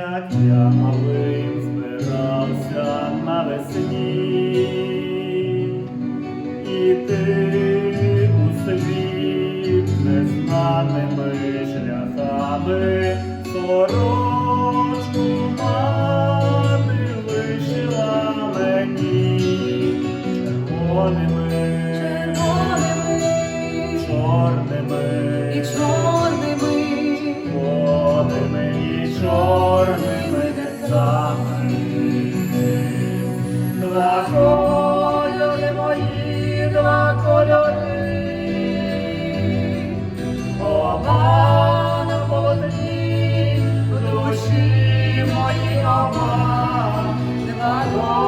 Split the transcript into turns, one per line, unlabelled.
як я малим збирався на весні, і ти у світ незнаними шляхами сорочку мати лишила мені червоними. Baba, Divine